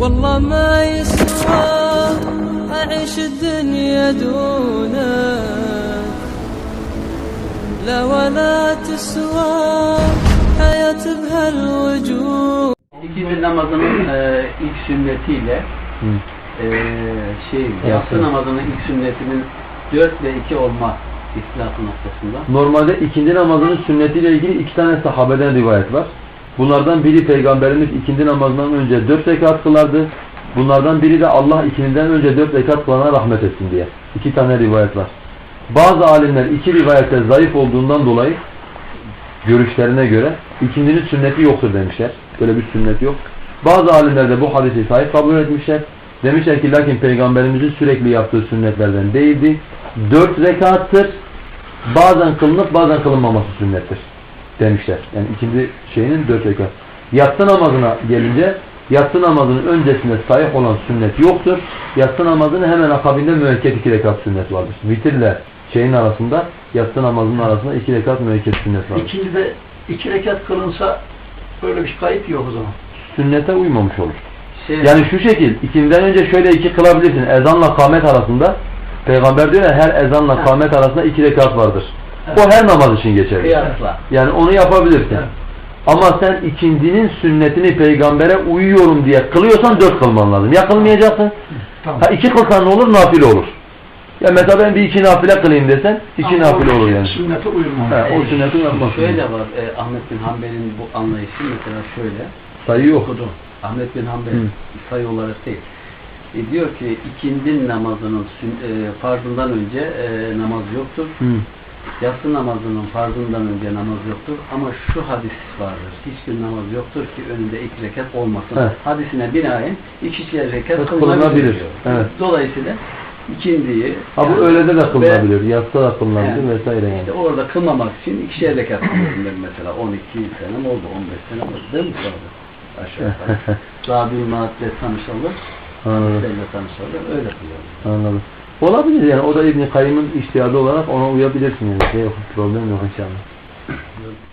والله ما يسوى أعيش الدنيا دونك لا ولا تسوى حياة بهالوجود İkindi namazının e, ilk sünnetiyle Hı. e, şey yatsı namazının ilk sünnetinin 4 ve 2 olma ihtilafı noktasında. Normalde ikindi namazının sünnetiyle ilgili iki tane sahabeden rivayet var. Bunlardan biri Peygamberimiz ikindi namazından önce dört rekat kılardı. Bunlardan biri de Allah ikindiden önce dört rekat kılana rahmet etsin diye. İki tane rivayet var. Bazı alimler iki rivayette zayıf olduğundan dolayı görüşlerine göre ikindinin sünneti yoktur demişler. Böyle bir sünnet yok. Bazı alimler de bu hadisi sahip kabul etmişler. Demişler ki lakin peygamberimizin sürekli yaptığı sünnetlerden değildi. Dört rekattır. Bazen kılınıp bazen kılınmaması sünnettir demişler. Yani ikindi şeyinin dört rekat. Yatsı namazına gelince yatsı namazının öncesinde sahih olan sünnet yoktur. Yatsı namazının hemen akabinde müekket iki rekat sünnet vardır. Vitirle şeyin arasında yatsı namazının arasında iki rekat müekket sünnet vardır. İkinci de iki rekat kılınsa böyle bir kayıp yok o zaman. Sünnete uymamış olur. Şey, Yani şu şekil, ikindiden önce şöyle iki kılabilirsin. Ezanla kâmet arasında. Peygamber diyor ya her ezanla kâmet arasında iki rekat vardır. O her namaz için geçerli. Yani onu yapabilirsin. Ama sen ikindinin sünnetini peygambere uyuyorum diye kılıyorsan dört kılman lazım. Ya kılmayacaksın. Tamam. Ha iki kılsan ne olur? Nafile olur. Ya mesela ben bir iki nafile kılayım desen iki Ama nafile olur yani. Sünnete uyulmaz. Ha, o sünneti yapmak. Şöyle var e, Ahmet bin Hanbel'in bu anlayışı mesela şöyle. Sayı yok. Okudu. Ahmet bin Hanbel Hı. sayı olarak değil. E, diyor ki ikindi namazının e, farzından önce e, namaz yoktur. Hı. Yatsı namazının farzından önce namaz yoktur ama şu hadis vardır. Hiçbir namaz yoktur ki önünde iki rekat olmasın. Evet. Hadisine binaen ikişer rekat kılınabilir. kılınabilir. Evet. Dolayısıyla ikindiyi Ha bu yani- öyle de kılınabilir. Yatsa da kılınabilir Yani vesaire yani. işte orada kılmamak için ikişer rekat kılınır mesela. 12 sene oldu, 15 sene oldu değil mi? Aşağı yukarı. Rabi'ül Maat'le tanışalım. Anladım. Tanışalım. Öyle kılıyoruz. Anladım. Olabilir yani o da İbn-i Kayyım'ın olarak ona uyabilirsin yani. Şey yok, problem yok inşallah.